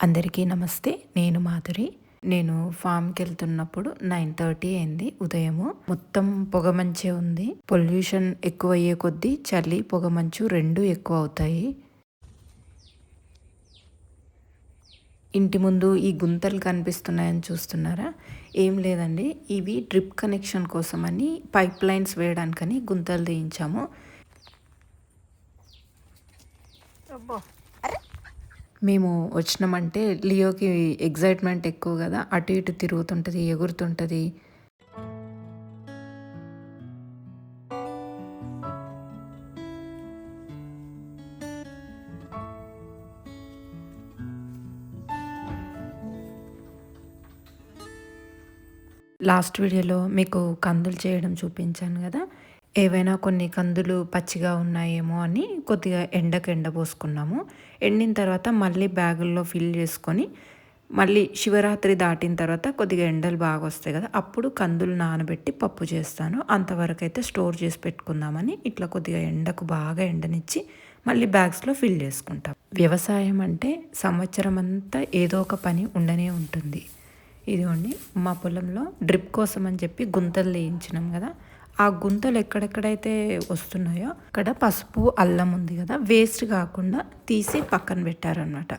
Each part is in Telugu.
అందరికీ నమస్తే నేను మాధురి. నేను ఫామ్కి వెళ్తున్నప్పుడు నైన్ థర్టీ అయింది ఉదయము. మొత్తం పొగమంచే ఉంది. పొల్యూషన్ ఎక్కువ అయ్యే కొద్దీ చలి పొగమంచు రెండు ఎక్కువ అవుతాయి ఇంటి ముందు ఈ గుంతలు కనిపిస్తున్నాయని చూస్తున్నారా? ఏం లేదండి. ఇవి డ్రిప్ కనెక్షన్ కోసమని పైప్ లైన్స్ వేయడానికని గుంతలు తీయించాము. మేము వచ్చినామంటే లియోకి ఎగ్జైట్మెంట్ ఎక్కువ కదా. అటు ఇటు తిరుగుతుంటుంది ఎగురుతుంటుంది. లాస్ట్ వీడియోలో మీకు కందులు చేయడం చూపించాను కదా. ఏవైనా కొన్ని కందులు పచ్చిగా ఉన్నాయేమో అని కొద్దిగా ఎండకు ఎండబోసుకున్నాము ఎండిన తర్వాత మళ్ళీ బ్యాగుల్లో ఫిల్ చేసుకొని మళ్ళీ శివరాత్రి దాటిన తర్వాత కొద్దిగా ఎండలు బాగా వస్తాయి కదా అప్పుడు కందులు నానబెట్టి పప్పు చేస్తాను. అంతవరకు అయితే స్టోర్ చేసి పెట్టుకుందామని ఇట్లా కొద్దిగా ఎండకు బాగా ఎండనిచ్చి మళ్ళీ బ్యాగ్స్లో ఫిల్ చేసుకుంటాం. వ్యవసాయం అంటే సంవత్సరం అంతా ఏదో ఒక పని ఉండనే ఉంటుంది. ఇదిగోండి మా పొలంలో డ్రిప్ కోసం అని చెప్పి గుంతలు వేయించినాం కదా ఆ గుంతలు ఎక్కడెక్కడైతే వస్తున్నాయో అక్కడ పసుపు అల్లం ఉంది కదా వేస్ట్ కాకుండా తీసి పక్కన పెట్టారనమాట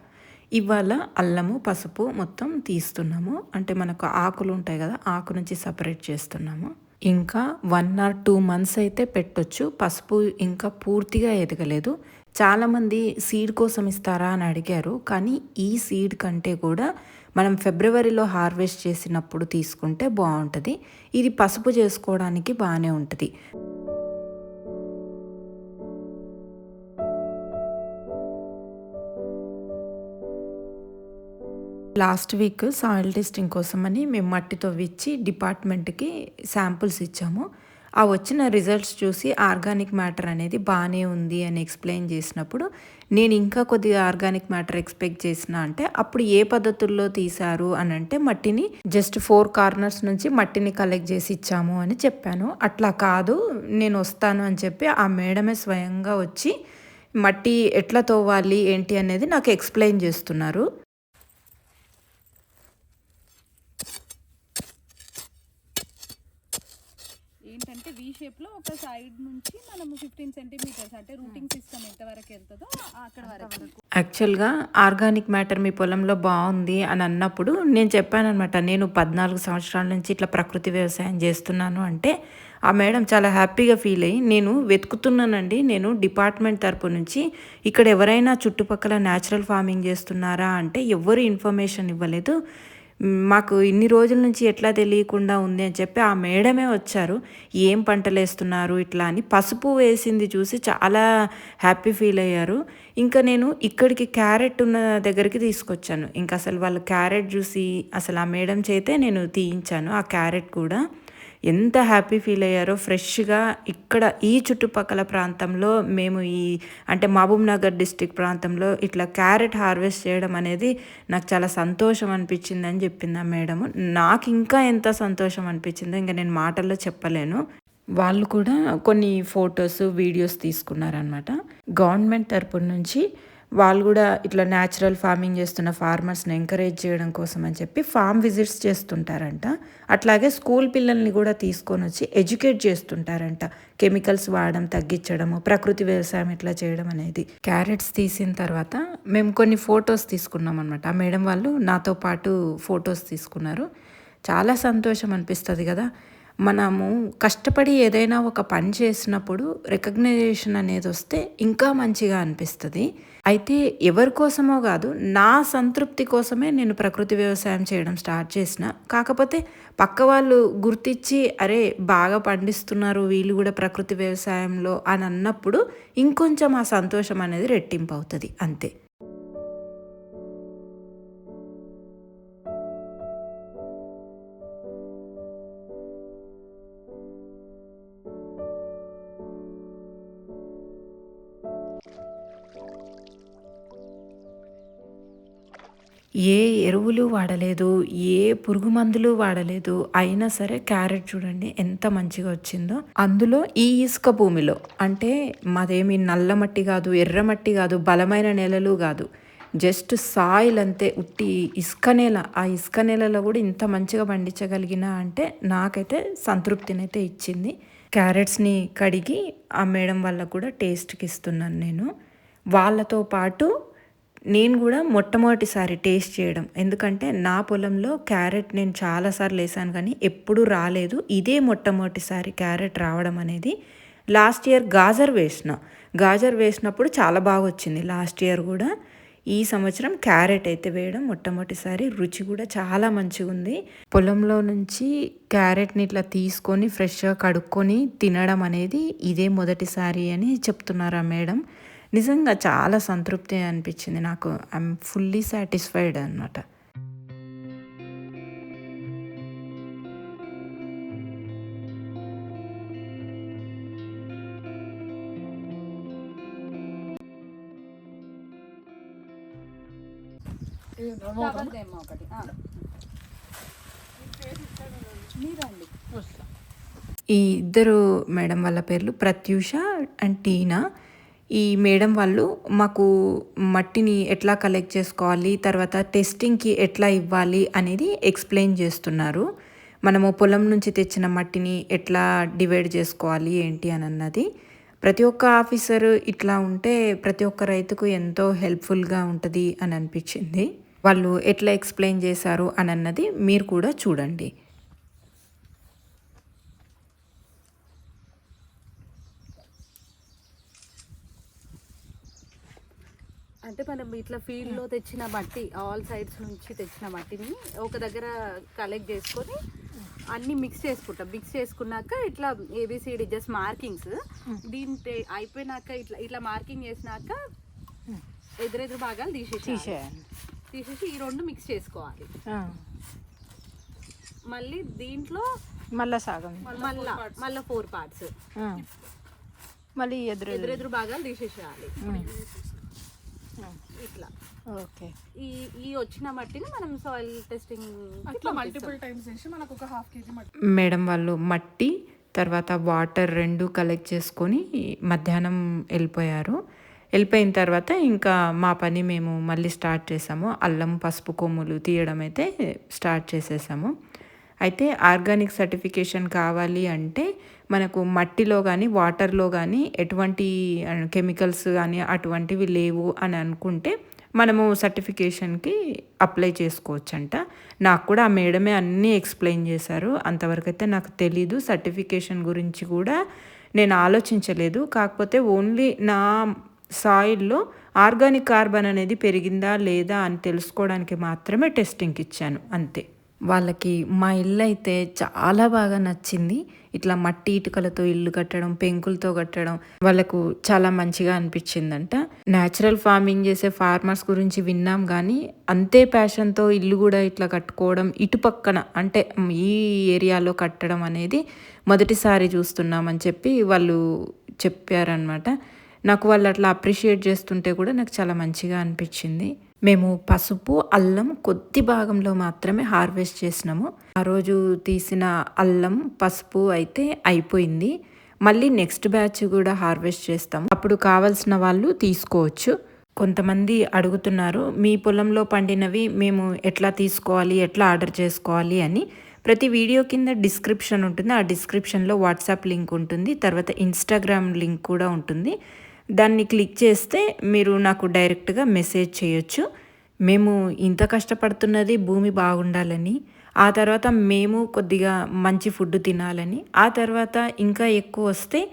ఇవాళ అల్లము పసుపు మొత్తం తీస్తున్నాము. అంటే మనకు ఆకులు ఉంటాయి కదా ఆకు నుంచి సపరేట్ చేస్తున్నాము. ఇంకా వన్ ఆర్ టూ మంత్స్ అయితే పెట్టొచ్చు. పసుపు ఇంకా పూర్తిగా ఎదగలేదు. చాలామంది సీడ్ కోసం ఇస్తారా అని అడిగారు. కానీ ఈ సీడ్ కంటే కూడా మనం ఫిబ్రవరిలో హార్వెస్ట్ చేసినప్పుడు తీసుకుంటే బాగుంటుంది. ఇది పసుపు చేసుకోవడానికి బాగానే ఉంటుంది. లాస్ట్ వీక్ సాయిల్ టెస్టింగ్ కోసమని మేము మట్టితో విచ్చి డిపార్ట్మెంట్కి శాంపుల్స్ ఇచ్చాము. ఆ వచ్చిన రిజల్ట్స్ చూసి ఆర్గానిక్ మ్యాటర్ అనేది బాగానే ఉంది అని ఎక్స్ప్లెయిన్ చేసినప్పుడు నేను ఇంకా కొద్దిగా ఆర్గానిక్ మ్యాటర్ ఎక్స్పెక్ట్ చేసిన అంటే అప్పుడు ఏ పద్ధతుల్లో తీశారు అని అంటే మట్టిని జస్ట్ ఫోర్ కార్నర్స్ నుంచి మట్టిని కలెక్ట్ చేసి ఇచ్చాము అని చెప్పాను. అట్లా కాదు నేను వస్తాను అని చెప్పి ఆ మేడమే స్వయంగా వచ్చి మట్టి ఎట్లా తోవాలి ఏంటి అనేది నాకు ఎక్స్ప్లెయిన్ చేస్తున్నారు. ఏంటంటే వి షేప్లో ఒక సైడ్ నుంచి మనము ఫిఫ్టీన్ సెంటీమీటర్స్ అంటే రూటింగ్ సిస్టమ్ ఎంత వరకు వెళ్తుందో అక్కడ వరకు. యాక్చువల్గా ఆర్గానిక్ మ్యాటర్ మీ పొలంలో బాగుంది అని అన్నప్పుడు నేను చెప్పాను అనమాట నేను పద్నాలుగు సంవత్సరాల నుంచి ఇట్లా ప్రకృతి వ్యవసాయం చేస్తున్నాను అంటే ఆ మేడం చాలా హ్యాపీగా ఫీల్ అయ్యి నేను వెతుకుతున్నానండి నేను డిపార్ట్మెంట్ తరపు నుంచి ఇక్కడ ఎవరైనా చుట్టుపక్కల న్యాచురల్ ఫార్మింగ్ చేస్తున్నారా అంటే ఎవరు ఇన్ఫర్మేషన్ ఇవ్వలేదు. మాకు ఇన్ని రోజుల నుంచి ఎట్లా తెలియకుండా ఉంది అని చెప్పి ఆ మేడమే వచ్చారు. ఏం పంటలు వేస్తున్నారు ఇట్లా అని పసుపు వేసింది చూసి చాలా హ్యాపీ ఫీల్ అయ్యారు. ఇంకా నేను ఇక్కడికి క్యారెట్ ఉన్న దగ్గరికి తీసుకొచ్చాను. ఇంకా అసలు వాళ్ళు క్యారెట్ చూసి అసలు ఆ మేడం చేతే నేను తీయించాను ఆ క్యారెట్ కూడా. ఎంత హ్యాపీ ఫీల్ అయ్యారో ఫ్రెష్గా ఇక్కడ ఈ చుట్టుపక్కల ప్రాంతంలో మేము ఈ అంటే మహబూబ్ నగర్ డిస్టిక్ ప్రాంతంలో ఇట్లా క్యారెట్ హార్వెస్ట్ చేయడం అనేది నాకు చాలా సంతోషం అనిపించింది అని చెప్పింది ఆ మేడము. నాకు ఇంకా ఎంత సంతోషం అనిపించిందో ఇంకా నేను మాటల్లో చెప్పలేను. వాళ్ళు కూడా కొన్ని ఫొటోస్ వీడియోస్ తీసుకున్నారనమాట గవర్నమెంట్ తరపు నుంచి వాళ్ళు కూడా ఇట్లా న్యాచురల్ ఫార్మింగ్ చేస్తున్న ఫార్మర్స్ని ఎంకరేజ్ చేయడం కోసం అని చెప్పి ఫామ్ విజిట్స్ చేస్తుంటారంట. అట్లాగే స్కూల్ పిల్లల్ని కూడా తీసుకొని వచ్చి ఎడ్యుకేట్ చేస్తుంటారంట. కెమికల్స్ వాడడం తగ్గించడము ప్రకృతి వ్యవసాయం ఇట్లా చేయడం అనేది. క్యారెట్స్ తీసిన తర్వాత మేము కొన్ని ఫొటోస్ తీసుకున్నాం అనమాట ఆ మేడం వాళ్ళు నాతో పాటు ఫొటోస్ తీసుకున్నారు. చాలా సంతోషం అనిపిస్తుంది కదా. మనము కష్టపడి ఏదైనా ఒక పని చేసినప్పుడు రికగ్నైజేషన్ అనేది వస్తే ఇంకా మంచిగా అనిపిస్తుంది. అయితే ఎవరి కోసమో కాదు నా సంతృప్తి కోసమే నేను ప్రకృతి వ్యవసాయం చేయడం స్టార్ట్ చేసిన. కాకపోతే పక్క వాళ్ళు గుర్తించి అరే బాగా పండిస్తున్నారు వీళ్ళు కూడా ప్రకృతి వ్యవసాయంలో అని అన్నప్పుడు ఇంకొంచెం ఆ సంతోషం అనేది రెట్టింపు అవుతుంది అంతే. ఏ ఎరువులు వాడలేదు ఏ పురుగు మందులు వాడలేదు అయినా సరే క్యారెట్ చూడండి ఎంత మంచిగా వచ్చిందో. అందులో ఈ ఇసుక భూమిలో అంటే మాదేమి నల్ల మట్టి కాదు ఎర్ర మట్టి కాదు బలమైన నేలలు కాదు జస్ట్ సాయిల్ అంతే ఉట్టి ఇసుక నేల ఆ ఇసుక నేలలో కూడా ఇంత మంచిగా పండించగలిగిన అంటే నాకైతే సంతృప్తినైతే ఇచ్చింది. క్యారెట్స్ని కడిగి ఆ మేడం వాళ్ళకు కూడా టేస్ట్కి ఇస్తున్నాను నేను. వాళ్ళతో పాటు నేను కూడా మొట్టమొదటిసారి టేస్ట్ చేయడం. ఎందుకంటే నా పొలంలో క్యారెట్ నేను చాలాసార్లు వేసాను కానీ ఎప్పుడూ రాలేదు. ఇదే మొట్టమొదటిసారి క్యారెట్ రావడం అనేది. లాస్ట్ ఇయర్ గాజర్ వేసిన. గాజర్ వేసినప్పుడు చాలా బాగా వచ్చింది. లాస్ట్ ఇయర్ కూడా ఈ సంవత్సరం క్యారెట్ అయితే వేయడం మొట్టమొదటిసారి. రుచి కూడా చాలా మంచిగా ఉంది. పొలంలో నుంచి క్యారెట్ని ఇట్లా తీసుకొని ఫ్రెష్గా కడుక్కొని తినడం అనేది ఇదే మొదటిసారి అని చెప్తున్నారు ఆ మేడం? నిజంగా చాలా సంతృప్తి అనిపించింది నాకు. ఐఎమ్ ఫుల్లీ సాటిస్ఫైడ్ అనమాట ఈ ఇద్దరు మేడం వాళ్ళ పేర్లు ప్రత్యూష అండ్ టీనా. ఈ మేడం వాళ్ళు మాకు మట్టిని ఎట్లా కలెక్ట్ చేసుకోవాలి తర్వాత టెస్టింగ్కి ఎట్లా ఇవ్వాలి అనేది ఎక్స్ప్లెయిన్ చేస్తున్నారు. మనము పొలం నుంచి తెచ్చిన మట్టిని ఎట్లా డివైడ్ చేసుకోవాలి ఏంటి అని అన్నది. ప్రతి ఒక్క ఆఫీసర్ ఇట్లా ఉంటే ప్రతి ఒక్క రైతుకు ఎంతో హెల్ప్ఫుల్గా ఉంటుంది అని అనిపించింది. వాళ్ళు ఎట్లా ఎక్స్ప్లెయిన్ చేశారు అని అన్నది మీరు కూడా చూడండి. అంటే మనం ఇట్లా ఫీల్డ్లో తెచ్చిన మట్టి ఆల్ సైడ్స్ నుంచి తెచ్చిన మట్టిని ఒక దగ్గర కలెక్ట్ చేసుకొని అన్ని మిక్స్ చేసుకుంటాం. మిక్స్ చేసుకున్నాక ఇట్లా ఏబిసిడి జస్ట్ మార్కింగ్స్ దీని అయిపోయినాక ఇట్లా ఇట్లా మార్కింగ్ చేసినాక ఎదురెదురు భాగాలు తీసేసి తీసేసి ఈ రెండు మిక్స్ చేసుకోవాలి. మళ్ళీ దీంట్లో మళ్ళా సాగం. మళ్ళా మళ్ళీ ఫోర్ పార్ట్స్ మళ్ళీ ఎదురు ఎదురెదురు భాగాలు తీసేసేయాలి. ఇట్లా. ఓకే. ఈ ఈ వచ్చిన మట్టిని మనం సాయిల్ టెస్టింగ్ అట్లా మల్టిపుల్ టైమ్స్ చేసి మనకు ఒక హాఫ్ కేజీ మట్టి. మేడం వాళ్ళు మట్టి తర్వాత వాటర్ రెండు కలెక్ట్ చేసుకొని మధ్యాహ్నం వెళ్ళిపోయారు. వెళ్ళిపోయిన తర్వాత ఇంకా మా పని మేము మళ్ళీ స్టార్ట్ చేసాము. అల్లం పసుపు కొమ్ములు తీయడం అయితే స్టార్ట్ చేసేసాము. అయితే ఆర్గానిక్ సర్టిఫికేషన్ కావాలి అంటే మనకు మట్టిలో కానీ వాటర్లో కానీ ఎటువంటి కెమికల్స్ కానీ అటువంటివి లేవు అని అనుకుంటే మనము సర్టిఫికేషన్కి అప్లై చేసుకోవచ్చంట. నాకు కూడా ఆ మేడమే అన్నీ ఎక్స్ప్లెయిన్ చేశారు. అంతవరకు అయితే నాకు తెలీదు. సర్టిఫికేషన్ గురించి కూడా నేను ఆలోచించలేదు. కాకపోతే ఓన్లీ నా సాయిల్లో ఆర్గానిక్ కార్బన్ అనేది పెరిగిందా లేదా అని తెలుసుకోవడానికి మాత్రమే టెస్టింగ్కి ఇచ్చాను. అంతే. వాళ్ళకి మా ఇల్లు అయితే చాలా బాగా నచ్చింది. ఇట్లా మట్టి ఇటుకలతో ఇల్లు కట్టడం పెంకులతో కట్టడం వాళ్ళకు చాలా మంచిగా అనిపించిందంట. న్యాచురల్ ఫార్మింగ్ చేసే ఫార్మర్స్ గురించి విన్నాం కానీ అంతే ప్యాషన్తో ఇల్లు కూడా ఇట్లా కట్టుకోవడం ఇటు పక్కన అంటే ఈ ఏరియాలో కట్టడం అనేది మొదటిసారి చూస్తున్నామని చెప్పి వాళ్ళు చెప్పారనమాట నాకు వాళ్ళు అట్లా అప్రిషియేట్ చేస్తుంటే కూడా నాకు చాలా మంచిగా అనిపించింది. మేము పసుపు అల్లం కొద్ది భాగంలో మాత్రమే హార్వెస్ట్ చేసినాము. ఆ రోజు తీసిన అల్లం పసుపు అయితే అయిపోయింది. మళ్ళీ నెక్స్ట్ బ్యాచ్ కూడా హార్వెస్ట్ చేస్తాము అప్పుడు కావాల్సిన వాళ్ళు తీసుకోవచ్చు. కొంతమంది అడుగుతున్నారు మీ పొలంలో పండినవి మేము ఎట్లా తీసుకోవాలి ఎట్లా ఆర్డర్ చేసుకోవాలి? అని. ప్రతి వీడియో కింద డిస్క్రిప్షన్ ఉంటుంది. ఆ డిస్క్రిప్షన్లో వాట్సాప్ లింక్ ఉంటుంది. తర్వాత ఇన్స్టాగ్రామ్ లింక్ కూడా ఉంటుంది. దాన్ని క్లిక్ చేస్తే మీరు నాకు డైరెక్ట్గా మెసేజ్ చేయొచ్చు. మేము ఇంత కష్టపడుతున్నది భూమి బాగుండాలని ఆ తర్వాత మేము కొద్దిగా మంచి ఫుడ్ తినాలని ఆ తర్వాత ఇంకా ఎక్కువ వస్తే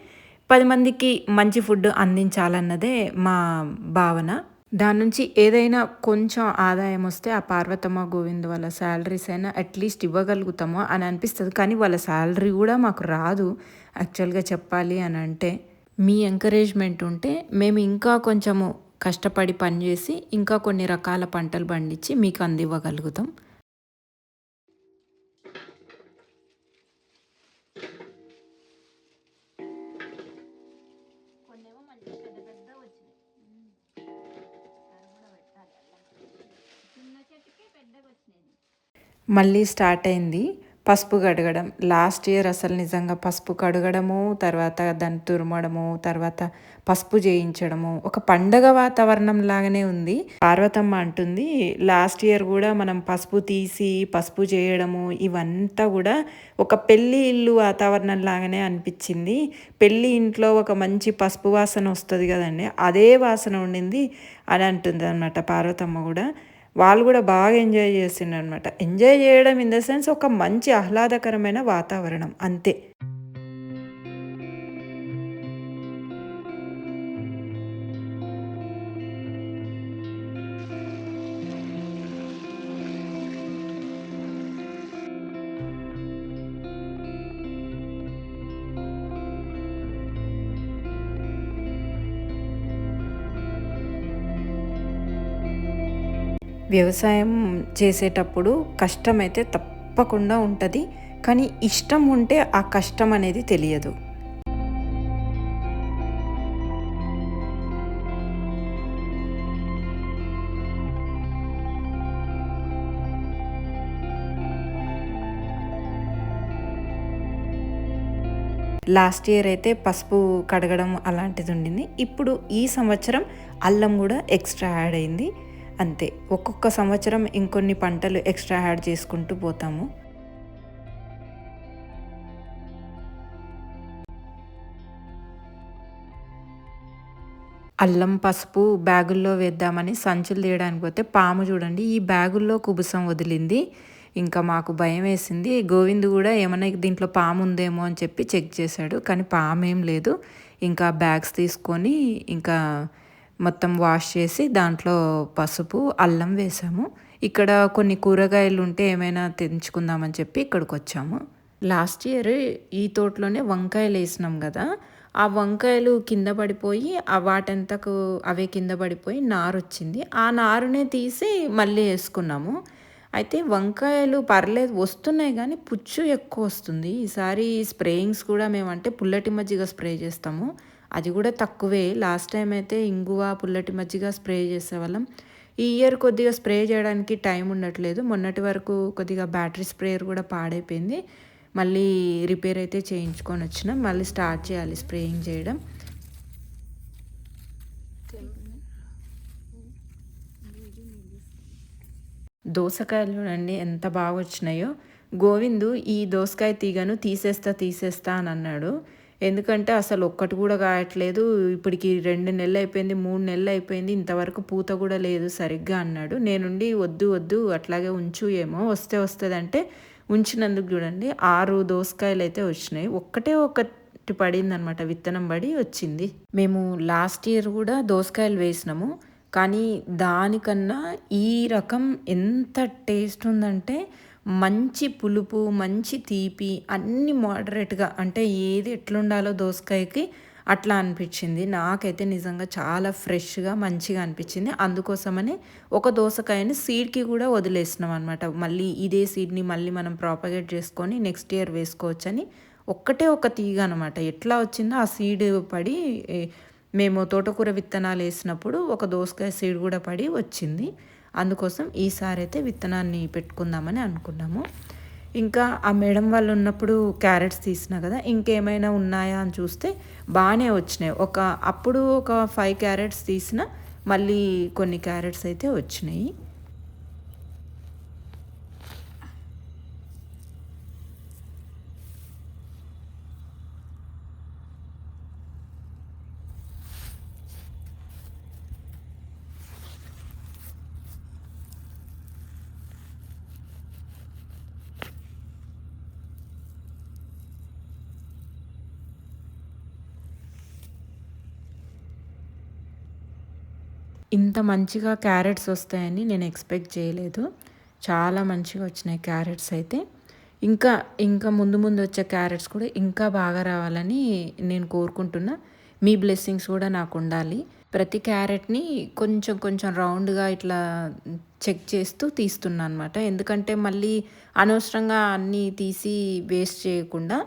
పది మందికి మంచి ఫుడ్ అందించాలన్నదే మా భావన. దాని నుంచి ఏదైనా కొంచెం ఆదాయం వస్తే ఆ పార్వతమ్మ గోవింద్ వాళ్ళ శాలరీస్ అయినా అట్లీస్ట్ ఇవ్వగలుగుతామో అని అనిపిస్తుంది. కానీ వాళ్ళ శాలరీ కూడా మాకు రాదు యాక్చువల్గా చెప్పాలి అని అంటే. మీ ఎంకరేజ్మెంట్ ఉంటే మేము ఇంకా కొంచెము కష్టపడి పనిచేసి ఇంకా కొన్ని రకాల పంటలు పండించి మీకు అందివ్వగలుగుతాం. మళ్ళీ స్టార్ట్ అయింది. పసుపు కడగడం. లాస్ట్ ఇయర్ అసలు నిజంగా పసుపు కడగడము తర్వాత దాన్ని తురమడము తర్వాత పసుపు చేయించడము ఒక పండగ వాతావరణం లాగానే ఉంది. పార్వతమ్మ అంటుంది లాస్ట్ ఇయర్ కూడా మనం పసుపు తీసి పసుపు చేయడము ఇవంతా కూడా ఒక పెళ్ళి ఇల్లు వాతావరణం లాగానే అనిపించింది. పెళ్ళి ఇంట్లో ఒక మంచి పసుపు వాసన వస్తుంది కదండి అదే వాసన ఉండింది అని అంటుంది అనమాట పార్వతమ్మ కూడా. వాళ్ళు కూడా బాగా ఎంజాయ్ చేసిండ్రు అనమాట ఎంజాయ్ చేయడం ఇన్ ద సెన్స్ ఒక మంచి ఆహ్లాదకరమైన వాతావరణం అంతే. వ్యవసాయం చేసేటప్పుడు కష్టమైతే తప్పకుండా ఉంటుంది కానీ ఇష్టం ఉంటే ఆ కష్టం అనేది తెలియదు. లాస్ట్ ఇయర్ అయితే పసుపు కడగడం అలాంటిది ఉండింది. ఇప్పుడు ఈ సంవత్సరం అల్లం కూడా ఎక్స్ట్రా యాడ్ అయింది. అంతే. ఒక్కొక్క సంవత్సరం ఇంకొన్ని పంటలు ఎక్స్ట్రా యాడ్ చేసుకుంటూ పోతాము. అల్లం పసుపు బ్యాగుల్లో వేద్దామని సంచులు తీయడానికి పోతే పాము చూడండి ఈ బ్యాగుల్లో కుబుసం వదిలింది. ఇంకా మాకు భయం వేసింది. గోవింద్ కూడా ఏమైనా దీంట్లో పాము ఉందేమో అని చెప్పి చెక్ చేశాడు కానీ పాము ఏం లేదు. ఇంకా బ్యాగ్స్ తీసుకొని ఇంకా మొత్తం వాష్ చేసి దాంట్లో పసుపు అల్లం వేసాము. ఇక్కడ కొన్ని కూరగాయలు ఉంటే ఏమైనా తెంచుకుందామని చెప్పి ఇక్కడికి వచ్చాము లాస్ట్ ఇయర్ ఈ తోటలోనే వంకాయలు వేసినాం కదా. ఆ వంకాయలు కింద పడిపోయి ఆ వాటంతకు అవే కింద పడిపోయి నారు వచ్చింది ఆ నారునే తీసి మళ్ళీ వేసుకున్నాము. అయితే వంకాయలు పర్లేదు వస్తున్నాయి కానీ పుచ్చు ఎక్కువ వస్తుంది. ఈసారి స్ప్రేయింగ్స్ కూడా మేమంటే పుల్లటి మజ్జిగ స్ప్రే చేస్తాము. అది కూడా తక్కువే. లాస్ట్ టైం అయితే ఇంగువ పుల్లటి మజ్జిగ స్ప్రే చేసేవాళ్ళం. ఈ ఇయర్ కొద్దిగా స్ప్రే చేయడానికి టైం ఉండట్లేదు. మొన్నటి వరకు కొద్దిగా బ్యాటరీ స్ప్రేయర్ కూడా పాడైపోయింది. మళ్ళీ రిపేర్ అయితే చేయించుకొని వచ్చినాం. మళ్ళీ స్టార్ట్ చేయాలి స్ప్రేయింగ్ చేయడం. దోసకాయలు చూడండి ఎంత బాగా వచ్చినాయో గోవిందు ఈ దోసకాయ తీగను తీసేస్తా తీసేస్తా అని అన్నాడు. ఎందుకంటే అసలు ఒక్కటి కూడా కాయట్లేదు. ఇప్పటికి రెండు నెలలు అయిపోయింది మూడు నెలలు అయిపోయింది ఇంతవరకు పూత కూడా లేదు సరిగ్గా అన్నాడు. నేనుండి వద్దు వద్దు అట్లాగే ఉంచు ఏమో వస్తే వస్తుంది అంటే ఉంచినందుకు చూడండి. ఆరు దోసకాయలు అయితే వచ్చినాయి. ఒక్కటే ఒకటి పడింది అనమాట విత్తనం పడి వచ్చింది. మేము లాస్ట్ ఇయర్ కూడా దోసకాయలు వేసినాము. కానీ దానికన్నా ఈ రకం ఎంత టేస్ట్ ఉందంటే మంచి పులుపు మంచి తీపి అన్ని మోడరేట్గా అంటే ఏది ఎట్లుండాలో దోసకాయకి అట్లా అనిపించింది. నాకైతే నిజంగా చాలా ఫ్రెష్గా మంచిగా అనిపించింది. అందుకోసమని ఒక దోసకాయని సీడ్కి కూడా వదిలేసినాం అనమాట మళ్ళీ ఇదే సీడ్ని మళ్ళీ మనం ప్రాపగేట్ చేసుకొని నెక్స్ట్ ఇయర్ వేసుకోవచ్చని ఒక్కటే ఒక తీగ అనమాట ఎట్లా వచ్చిందో ఆ సీడ్ పడి మేము తోటకూర విత్తనాలు వేసినప్పుడు ఒక దోసకాయ సీడ్ కూడా పడి వచ్చింది. అందుకోసం ఈసారి అయితే విత్తనాన్ని పెట్టుకుందామని అనుకున్నాము. ఇంకా ఆ మేడం వాళ్ళు ఉన్నప్పుడు క్యారెట్స్ తీసిన కదా ఇంకేమైనా ఉన్నాయా అని చూస్తే బాగానే వచ్చినాయి. ఒక అప్పుడు ఒక ఫైవ్ క్యారెట్స్ తీసిన మళ్ళీ కొన్ని క్యారెట్స్ అయితే వచ్చినాయి. ఇంత మంచిగా క్యారెట్స్ వస్తాయని నేను ఎక్స్పెక్ట్ చేయలేదు. చాలా మంచిగా వచ్చినాయి క్యారెట్స్ అయితే. ఇంకా ఇంకా ముందు ముందు వచ్చే క్యారెట్స్ కూడా ఇంకా బాగా రావాలని నేను కోరుకుంటున్నా. మీ బ్లెస్సింగ్స్ కూడా నాకు ఉండాలి. ప్రతి క్యారెట్ని కొంచెం కొంచెం రౌండ్గా ఇట్లా చెక్ చేస్తూ తీస్తున్నా అనమాట ఎందుకంటే మళ్ళీ అనవసరంగా అన్నీ తీసి వేస్ట్ చేయకుండా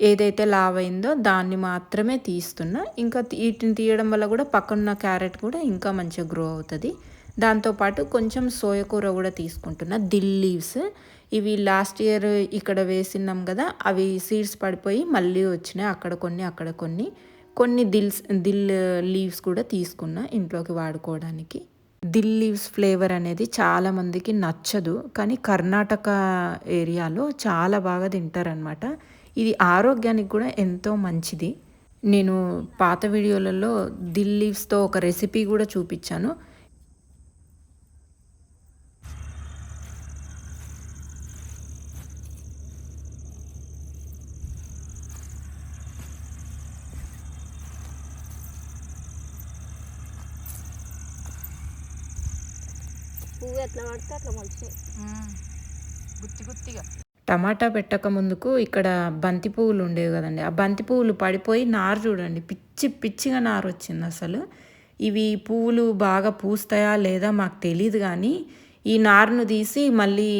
ఏదైతే లావ్ అయిందో దాన్ని మాత్రమే తీస్తున్నా. ఇంకా వీటిని తీయడం వల్ల కూడా పక్కన క్యారెట్ కూడా ఇంకా మంచిగా గ్రో అవుతుంది. దాంతోపాటు కొంచెం సోయకూర కూడా తీసుకుంటున్నా. Dill leaves. ఇవి లాస్ట్ ఇయర్ ఇక్కడ వేసినాం కదా అవి సీడ్స్ పడిపోయి మళ్ళీ వచ్చినాయి. అక్కడ కొన్ని అక్కడ కొన్ని. కొన్ని దిల్స్ దిల్ లీవ్స్ కూడా తీసుకున్నా ఇంట్లోకి వాడుకోవడానికి. దిల్ లీవ్స్ ఫ్లేవర్ అనేది చాలామందికి నచ్చదు కానీ కర్ణాటక ఏరియాలో చాలా బాగా తింటారనమాట ఇది ఆరోగ్యానికి కూడా ఎంతో మంచిది. నేను పాత వీడియోలలో దిల్ లీవ్స్తో ఒక రెసిపీ కూడా చూపించాను. పువ్వు ఎట్లా పడితే అట్లా మొలిచినాయి గుత్తి గుత్తిగా. టమాటా పెట్టక ముందుకు ఇక్కడ బంతి పువ్వులు ఉండేవి కదండి. ఆ బంతి పువ్వులు పడిపోయి నారు చూడండి పిచ్చి పిచ్చిగా నారు వచ్చింది అసలు. ఇవి పువ్వులు బాగా పూస్తాయా లేదా మాకు తెలియదు కానీ ఈ నారును తీసి మళ్ళీ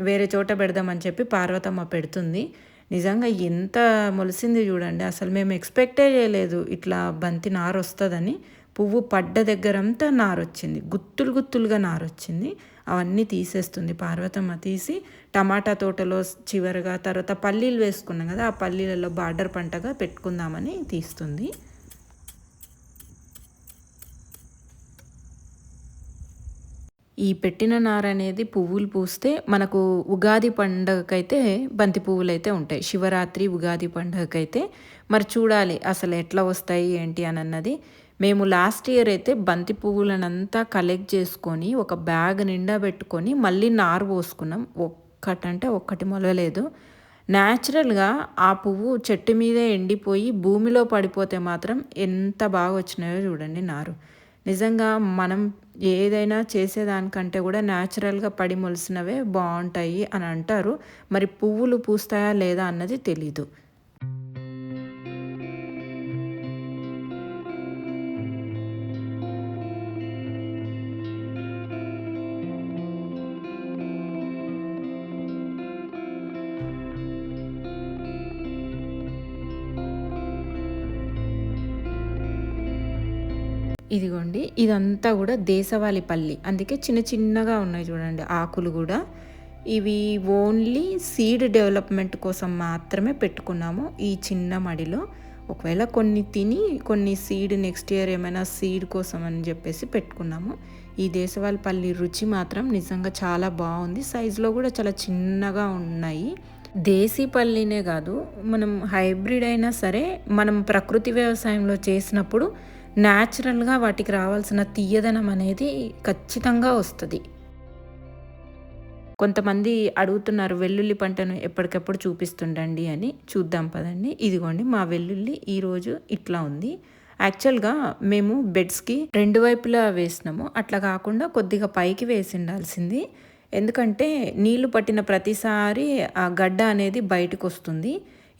వేరే చోట పెడదామని చెప్పి పార్వతమ్మ పెడుతుంది. నిజంగా ఎంత మొలిసింది చూడండి. అసలు మేము ఎక్స్పెక్టే చేయలేదు ఇట్లా బంతి నారు వస్తుందని. పువ్వు పడ్డ దగ్గరంతా నారు వచ్చింది. గుత్తులు గుత్తులుగా నారు వచ్చింది. అవన్నీ తీసేస్తుంది. పార్వతమ్మ తీసి టమాటా తోటలో చివరిగా తర్వాత పల్లీలు వేసుకున్నాం కదా ఆ పల్లీలలో బార్డర్ పంటగా పెట్టుకుందామని తీస్తుంది. ఈ పెట్టిన నార అనేది పువ్వులు పూస్తే మనకు ఉగాది పండగకైతే బంతి పువ్వులు అయితే ఉంటాయి. శివరాత్రి ఉగాది పండగకైతే మరి చూడాలి అసలు ఎట్లా వస్తాయి ఏంటి అని అన్నది. మేము లాస్ట్ ఇయర్ అయితే బంతి పువ్వులనంతా కలెక్ట్ చేసుకొని ఒక బ్యాగ్ నిండా పెట్టుకొని మళ్ళీ నారు పోసుకున్నాం. ఒక్కటంటే ఒక్కటి మొలవలేదు. న్యాచురల్గా ఆ పువ్వు చెట్టు మీదే ఎండిపోయి భూమిలో పడిపోతే మాత్రం ఎంత బాగా వచ్చినాయో చూడండి నారు. నిజంగా మనం ఏదైనా చేసేదానికంటే కూడా న్యాచురల్గా పడి మొలిసినవే బాగుంటాయి అని అంటారు. మరి పువ్వులు పూస్తాయా లేదా అన్నది తెలీదు. ఇదిగోండి ఇదంతా కూడా దేశవాళీ పల్లి అందుకే చిన్న చిన్నగా ఉన్నాయి చూడండి ఆకులు కూడా. ఇవి ఓన్లీ సీడ్ డెవలప్మెంట్ కోసం మాత్రమే పెట్టుకున్నాము ఈ చిన్న మడిలో. ఒకవేళ కొన్ని తిని కొన్ని సీడ్ నెక్స్ట్ ఇయర్ ఏమైనా సీడ్ కోసం అని చెప్పేసి పెట్టుకున్నాము. ఈ దేశవాళీ పల్లి రుచి మాత్రం నిజంగా చాలా బాగుంది. సైజులో కూడా చాలా చిన్నగా ఉన్నాయి. దేశీ పల్లీనే కాదు మనం హైబ్రిడ్ అయినా సరే మనం ప్రకృతి వ్యవసాయంలో చేసినప్పుడు న్యాచురల్గా వాటికి రావాల్సిన తీయదనం అనేది ఖచ్చితంగా వస్తుంది. కొంతమంది అడుగుతున్నారు వెల్లుల్లి పంటను ఎప్పటికప్పుడు చూపిస్తుండండి అని. చూద్దాం పదండి. ఇదిగోండి మా వెల్లుల్లి ఈరోజు ఇట్లా ఉంది. యాక్చువల్గా మేము బెడ్స్కి రెండు వైపులా వేసినాము. అట్లా కాకుండా కొద్దిగా పైకి వేసి ఉండాల్సింది. ఎందుకంటే నీళ్ళు పట్టిన ప్రతిసారి ఆ గడ్డ అనేది బయటకు వస్తుంది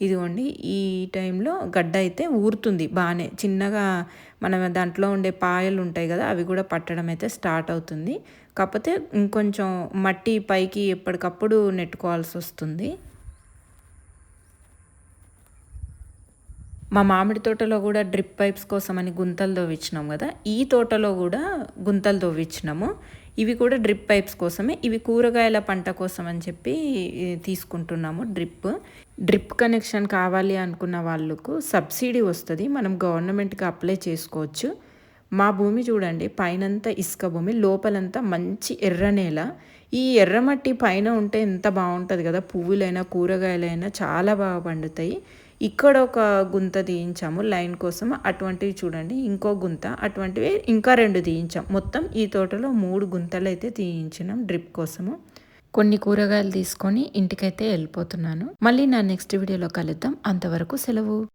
ఇదిగోండి ఈ టైంలో గడ్డ అయితే ఊరుతుంది బాగానే. చిన్నగా మనం దాంట్లో ఉండే పాయలు ఉంటాయి కదా అవి కూడా పట్టడం అయితే స్టార్ట్ అవుతుంది. కాకపోతే ఇంకొంచెం మట్టి పైకి ఎప్పటికప్పుడు నెట్టుకోవాల్సి వస్తుంది. మా మామిడి తోటలో కూడా డ్రిప్ పైప్స్ కోసం అని గుంతలు తవ్వించినాం కదా ఈ తోటలో కూడా గుంతలు తవ్వించినాము ఇవి కూడా డ్రిప్ పైప్స్ కోసమే. ఇవి కూరగాయల పంట కోసం అని చెప్పి తీసుకుంటున్నాము డ్రిప్. డ్రిప్ కనెక్షన్ కావాలి అనుకున్న వాళ్ళకు సబ్సిడీ వస్తుంది. మనం గవర్నమెంట్కి అప్లై చేసుకోవచ్చు. మా భూమి చూడండి పైనంతా ఇసుక భూమి లోపలంతా మంచి ఎర్ర నేల. ఈ ఎర్రమట్టి పైన ఉంటే ఎంత బాగుంటుంది కదా. పువ్వులైనా కూరగాయలైనా చాలా బాగా పండుతాయి. ఇక్కడ ఒక గుంత తీయించాము లైన్ కోసం. అటువంటివి చూడండి ఇంకో గుంత. అటువంటివి ఇంకా రెండు తీయించాం. మొత్తం ఈ తోటలో మూడు గుంతలు అయితే తీయించినాం డ్రిప్ కోసము. కొన్ని కూరగాయలు తీసుకొని ఇంటికైతే వెళ్ళిపోతున్నాను. మళ్ళీ నా నెక్స్ట్ వీడియోలో కలుద్దాం. అంతవరకు సెలవు.